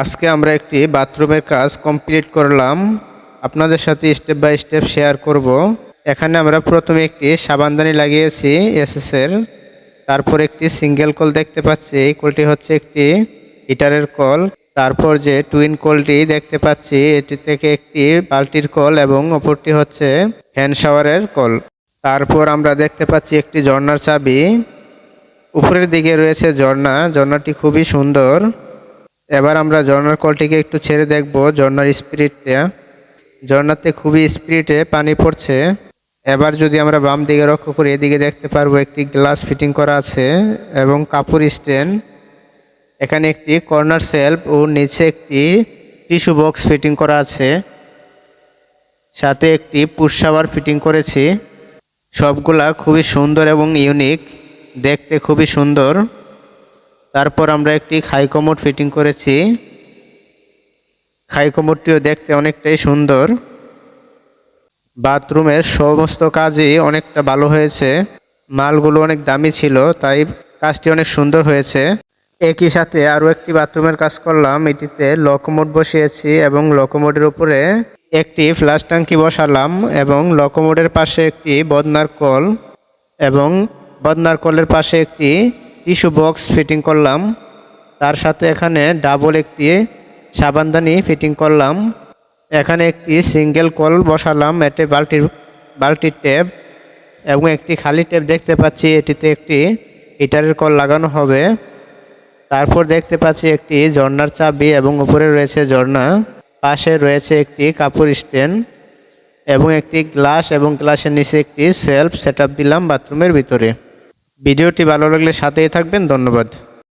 আজকে আমরা একটি বাথরুমের কাজ কমপ্লিট করলাম। আপনাদের সাথে স্টেপ বাই স্টেপ শেয়ার করব। এখানে আমরা প্রথমে একটি সাবানদানি লাগিয়েছি এসএসের তারপর একটি সিঙ্গেল কল দেখতে পাচ্ছি। এই কলটি হচ্ছে একটি হিটারের কল তারপর যে টুইন কলটি দেখতে পাচ্ছি, এটি থেকে একটি বালতির কল এবং অপরটি হচ্ছে হ্যান্ড শাওয়ারের কল তারপর আমরা দেখতে পাচ্ছি একটি ঝর্ণার চাবি। উপরের দিকে রয়েছে ঝর্ণা। ঝর্ণাটি খুবই সুন্দর। এবার আমরা ঝর্নার কলটিকে একটু ছেড়ে দেখব, ঝর্ণার স্পিরিটটা ঝর্নাতে খুবই স্পিরিটে পানি পড়ছে। এবার যদি আমরা বাম দিকে লক্ষ্য করি এদিকে দেখতে পারব, একটি গ্লাস ফিটিং করা আছে এবং কাপড় স্ট্যান্ড এখানে একটি কর্নার সেলফ ও নিচে একটি টিস্যু বক্স ফিটিং করা আছে। সাথে একটি শাওয়ার ফিটিং করেছি। সবগুলা খুবই সুন্দর এবং ইউনিক দেখতে খুবই সুন্দর। তারপর আমরা একটি খাই কমোড ফিটিং করেছি। খাই কমোডটিও দেখতে অনেকটাই সুন্দর। বাথরুমের সমস্ত কাজই অনেকটা ভালো হয়েছে। মালগুলো অনেক দামি ছিল, তাই কাজটি অনেক সুন্দর হয়েছে। একই সাথে আরও একটি বাথরুমের কাজ করলাম। এটিতে লকোমোড বসিয়েছি এবং লকোমোডের উপরে একটি ফ্লাশ ট্যাঙ্কি বসালাম এবং লকোমোডের পাশে একটি বদনার কল এবং বদনার কলের পাশে একটি টিস্যু বক্স ফিটিং করলাম। তার সাথে এখানে ডাবল একটি সাবানদানি ফিটিং করলাম। এখানে একটি সিঙ্গেল কল বসালাম, এতে বালতির বালতির ট্যাপ এবং একটি খালি ট্যাপ দেখতে পাচ্ছি, এটিতে একটি হিটারের কল লাগানো হবে। তারপর দেখতে পাচ্ছি একটি ঝর্ণার চাবি এবং উপরে রয়েছে ঝর্ণা, পাশে রয়েছে একটি কাপড় স্ট্যান্ড এবং একটি গ্লাস এবং গ্লাসের নিচে একটি সেলফ সেট দিলাম বাথরুমের ভিতরে। ভিডিওটি ভালো লাগলে সাথেই থাকবেন ধন্যবাদ।